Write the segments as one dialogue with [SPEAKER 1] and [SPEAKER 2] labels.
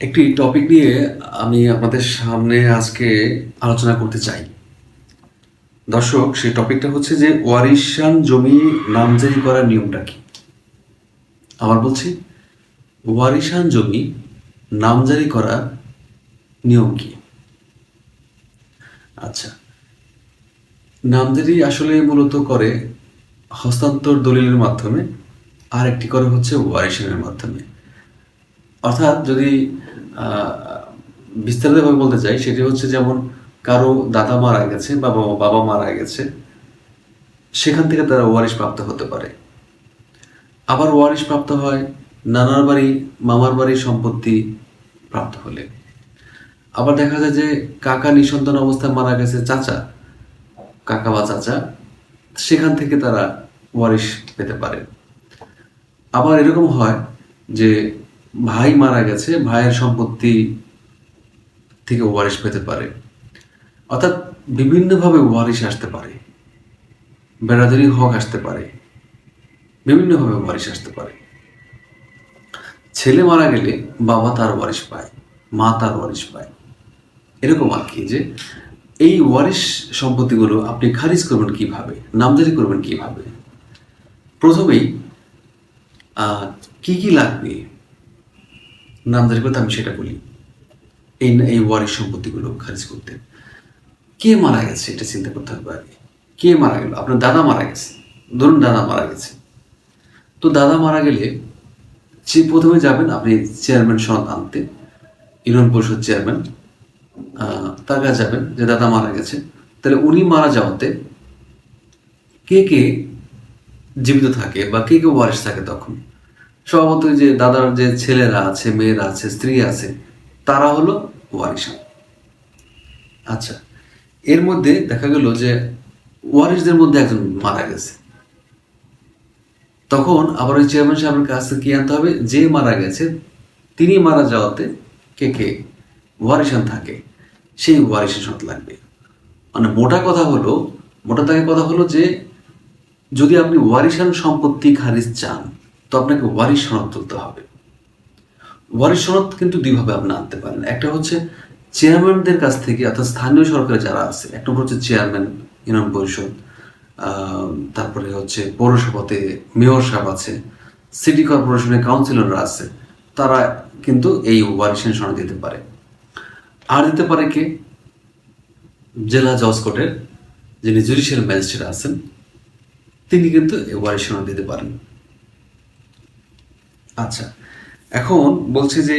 [SPEAKER 1] একটি টপিক নিয়ে আমি আপনাদের সামনে আজকে আলোচনা করতে চাই। দর্শক, সেই টপিকটা হচ্ছে যে ওয়ারিশান জমি নামজারি করার নিয়মটা কি? আবার বলছি, ওয়ারিশান জমি নামজারি করার নিয়ম কি? আচ্ছা নামজারি আসলে মূলত করে হস্তান্তর দলিলের মাধ্যমে আর একটি করে হচ্ছে ওয়ারিশানের মাধ্যমে। অর্থাৎ যদি বিস্তারিতভাবে বলতে চাই, সেটি হচ্ছে যেমন কারও দাদা মারা গেছে বা বাবা বাবা মারা গেছে, সেখান থেকে তারা ওয়ারিশ প্রাপ্ত হতে পারে। আবার ওয়ারিশ প্রাপ্ত হয়, নানার বাড়ি, মামার বাড়ির সম্পত্তি প্রাপ্ত হলে। আবার দেখা যায় যে কাকা নিঃসন্তান অবস্থায় মারা গেছে চাচা, কাকা বা চাচা, সেখান থেকে তারা ওয়ারিশ পেতে পারে। আবার এরকম হয় যে ভাই মারা গেছে, ভাইয়ের সম্পত্তি থেকে ওয়ারিশ পেতে পারে। অর্থাৎ বিভিন্নভাবে ওয়ারিশ আসতে পারে। বেড়াদারি হক আসতে পারে। বিভিন্নভাবে ওয়ারিশ আসতে পারে। ছেলে মারা গেলে বাবা তার ওয়ারিশ পায়, মা তার ওয়ারিশ পায়। এরকম আর কি যে এই ওয়ারিশ সম্পত্তিগুলো আপনি খারিজ করবেন কীভাবে, নামজারি করবেন কীভাবে? প্রথমেই কি কি লাগবে? নামজারি করতে আমি সেটা বলি। এই এই ওয়ারিশ সম্পত্তিগুলো খারিজ করতে। কে মারা গেছে এটা চিন্তা করতে হবে আগে। কে মারা গেল? আপনার দাদা মারা গেছে। ধরুন দাদা মারা গেছে। তো দাদা মারা গেলে সে প্রথমে যাবেন, আপনি চেয়ারম্যান সনদ আনতে। ইউনিয়ন পরিষদ চেয়ারম্যান তার কাছে যাবেন যে দাদা মারা গেছে। তাহলে উনি মারা যাওয়াতে কে কে জীবিত থাকে বা কে কে ওয়ারিশ থাকে তখন? স্বভাবতই যে দাদার যে ছেলেরা আছে, মেয়েরা আছে, স্ত্রী আছে, তারা হলো ওয়ারিশান আচ্ছা এর মধ্যে দেখা গেল যে ওয়ারিশদের মধ্যে একজন মারা গেছে। তখন আবার ওই চেয়ারম্যান সাহেবের কাছ থেকে কি আনতে হবে? যে মারা গেছে, তিনি মারা যাওয়াতে কে কে? ওয়ারিশান থাকে। সেই ওয়ারিশান সনদ লাগবে। মানে মোটা কথা হলো, মোটা দাগে কথা হলো যে যদি আপনি ওয়ারিশান সম্পত্তি খারিজ চান তো আপনাকে ওয়ারিশ সনদ তুলতে হবে। ওয়ারিশ সনদ কিন্তু দুইভাবে আপনি আনতে পারেন। একটা হচ্ছে চেয়ারম্যানদের কাছ থেকে অর্থাৎ স্থানীয় সরকারে যারা আছে, এক নম্বর হচ্ছে চেয়ারম্যান, ইউনিয়ন পরিষদ তারপরে হচ্ছে পৌরসভাতে মেয়র সাহেব আছে, সিটি কর্পোরেশনের কাউন্সিলররা আছে, তারা কিন্তু এই ওয়ারিশান সনদ দিতে পারে। আর দিতে পারে কে? জেলা জজ কোর্টের যিনি জুডিশিয়াল ম্যাজিস্ট্রেট আছেন, তিনি কিন্তু এই ওয়ারিশ সনদ দিতে পারেন। আচ্ছা এখন বলছে যে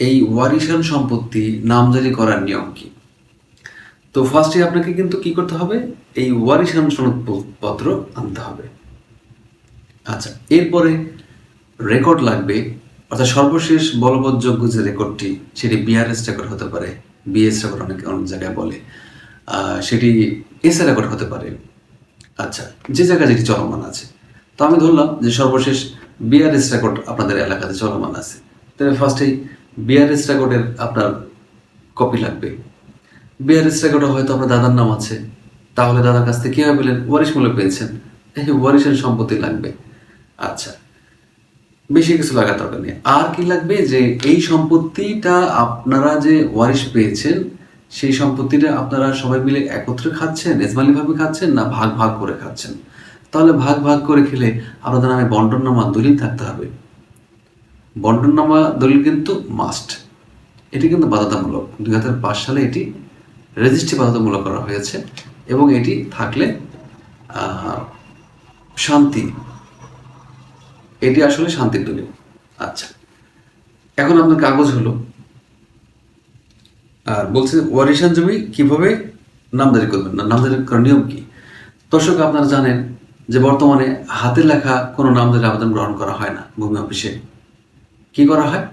[SPEAKER 1] এই ওয়ারিশান সম্পত্তি নামজারি করার নিয়ম কি? তো ফার্স্টে আপনাকে কিন্তু কি করতে হবে? এই ওয়ারিশান সনদপত্র আনতে হবে। আচ্ছা এরপরে রেকর্ড লাগবে, অর্থাৎ সর্বশেষ বলবৎযোগ্য যে রেকর্ডটি সেটি বিআরএস রেকর্ড হতে পারে বিএস রেকর্ড অনেক অনেক জায়গায় বলে। সেটি এসএ রেকর্ড হতে পারে। আচ্ছা যে জায়গায় যেটি চলমান আছে। তো আমি ধরলাম যে সর্বশেষ বিআরএস রেকর্ড আপনাদের এলাকাতে চলমান আছে। তবে ফার্স্টেই বিআরএস রেকর্ডের আপনার কপি লাগবে। বিআরএস রেকর্ডে হয়তো আপনার দাদার নাম আছে। তাহলে দাদার কাছ থেকে কীভাবে পেলেন? ওয়ারিশ মূল্য পেয়েছেন। এই ওয়ারিশের সম্পত্তি লাগবে। আচ্ছা বেশি কিছু লাগার দরকার নেই। আর কি লাগবে? যে এই সম্পত্তিটা আপনারা যে ওয়ারিশ পেয়েছেন, সেই সম্পত্তিটা আপনারা সবাই মিলে একত্রে খাচ্ছেন এজমালি ভাবে খাচ্ছেন না ভাগ ভাগ করে খাচ্ছেন? তাহলে ভাগ ভাগ করে খেলে আপনাদের নামে বন্টননামা দলিল থাকতে হবে। বন্টননামা দলিল কিন্তু মাস্ট এটি কিন্তু বাধ্যতামূলক। দুই হাজার পাঁচ সালে এটি রেজিস্ট্রি বাধ্যতামূলক করা হয়েছে এবং এটি থাকলে শান্তি। এটি আসলে শান্তির দলিল। আচ্ছা। এখন আপনার কাগজ হলো। আর বলছে, ওয়ারিশান জমি কীভাবে নামদারি করবেন? না নামজারি করার নিয়ম কি? দর্শক, আপনারা জানেন বর্তমানে হাতে লেখা কোনো নাম নামজারি আবেদন গ্রহণ করা হয় না ভূমি অফিসে। কি করা হয়?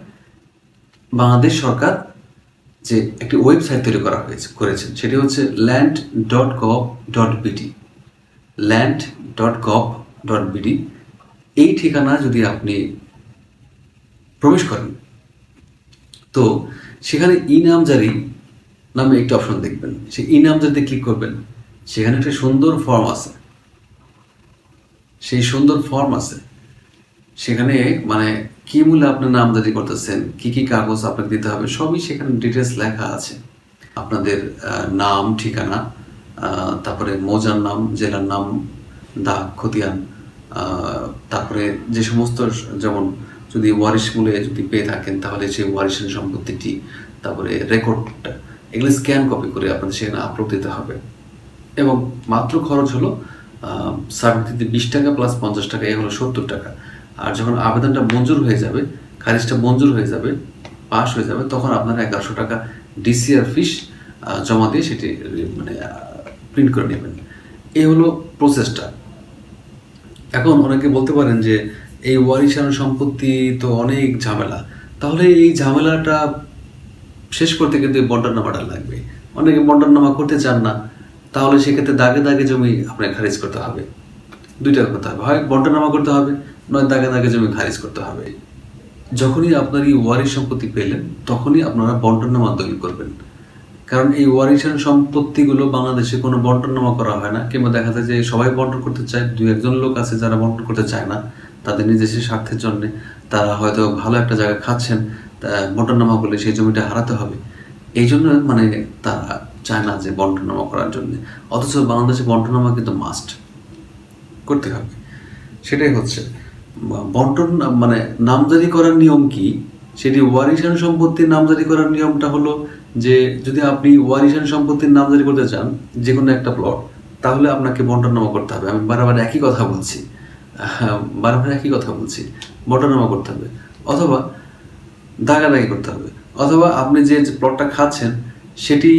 [SPEAKER 1] বাংলাদেশ সরকার যে একটি ওয়েবসাইট তৈরি করা হয়েছে করেছেন সেটি হচ্ছে land dot gov dot BD land dot gov dot BD এই ঠিকানা যদি আপনি প্রবেশ করেন, তো সেখানে ই নামে একটি অপশন দেখবেন। সেই ই নামজারিতে ক্লিক করবেন। সেখানে একটা সুন্দর ফর্ম আছে। সেই সুন্দর ফর্ম আছে। সেখানে মানে কি মূল্যে আপনি নামজারি করতেছেন, কি কি কাগজ আপনাকে দিতে হবে, সবই সেখানে ডিটেলস লেখা আছে। আপনাদের নাম, ঠিকানা তারপরে মৌজার নাম, জেলার নাম, দাগ, খতিয়ান তারপরে যে সমস্ত যেমন যদি ওয়ারিশ মূলে যদি পেয়ে থাকেন, তাহলে সেই ওয়ারিশের সম্পত্তিটি, তারপরে রেকর্ডটা, এগুলো স্ক্যান কপি করে আপনাদের সেখানে আপলোড দিতে হবে। এবং মাত্র খরচ হলো সাবমিট বিশ টাকা প্লাস পঞ্চাশ টাকা এ হলো সত্তর টাকা। আর যখন আবেদনটা মঞ্জুর হয়ে যাবে, খারিজটা মঞ্জুর হয়ে যাবে, পাস হয়ে যাবে, তখন আপনারা এগারোশো টাকা ডিসিআর ফিস জমা দিয়ে সেটি মানে প্রিন্ট করে নেবেন। এই হলো প্রসেসটা এখন অনেকে বলতে পারেন যে, এই ওয়ারিশান সম্পত্তি তো অনেক ঝামেলা। তাহলে এই ঝামেলাটা শেষ করতে কিন্তু এই বন্টনামাটা লাগবে। অনেকে বন্টনামা করতে চান না। তাহলে সেক্ষেত্রে দাগে দাগে জমি আপনাকে খারিজ করতে হবে। দুইটা করতে হবে। হয় বন্টনামা করতে হবে, নয় দাগে দাগে জমি খারিজ করতে হবে। যখনই আপনার এই ওয়ারিশ সম্পত্তি পেলেন, তখনই আপনারা বন্টনামা দলিল করবেন। কারণ এই ওয়ারিশান সম্পত্তিগুলো বাংলাদেশে কোনো বন্টনামা করা হয় না, কিংবা দেখা যায় যে সবাই বন্টন করতে চায় দু একজন লোক আছে যারা বন্টন করতে চায় না, তাদের নিজস্ব স্বার্থের জন্য তারা হয়তো ভালো একটা জায়গা খাচ্ছেন, তা বন্টনামা করলে সেই জমিটা হারাতে হবে। এই জন্য মানে তারা চায় না যে বন্টনামা করার জন্য। অথচ বাংলাদেশে বন্টনামা কিন্তু মাস্ট করতে হবে। সেটাই হচ্ছে বন্টন মানে নামজারি করার নিয়ম কি? সেটি ওয়ারিশান সম্পত্তির নামজারি করার নিয়মটা হলো যে, যদি আপনি ওয়ারিশান সম্পত্তির নামজারি করতে চান যে কোনো একটা প্লট তাহলে আপনাকে বন্টনামা করতে হবে। আমি বারবার একই কথা বলছি। বারবার একই কথা বলছি। বন্টনামা করতে হবে। অথবা দাগাদাগি করতে হবে। অথবা আপনি যে প্লটটা খাচ্ছেন, সেটি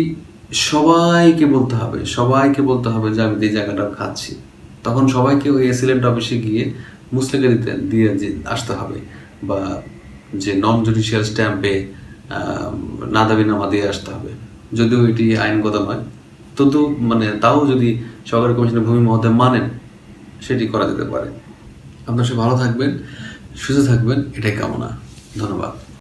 [SPEAKER 1] সবাইকে বলতে হবে, সবাইকে বলতে হবে যে আমি এই জায়গাটা খাচ্ছি। তখন সবাইকে ওই এসিলেন্ট অফিসে গিয়ে মুসলিকে দিতে, দিয়ে যে- আসতে হবে বা যে নন জুডিশিয়াল স্ট্যাম্পে না দাবি নাদাবিনামা দিয়ে আসতে হবে। যদিও এটি আইনগত নয়, তবু মানে তাও যদি সরকারি কমিশনের ভূমি মহোদয় মানেন, সেটি করা যেতে পারে। আপনার সে ভালো থাকবেন, সুস্থ থাকবেন, এটাই কামনা। ধন্যবাদ।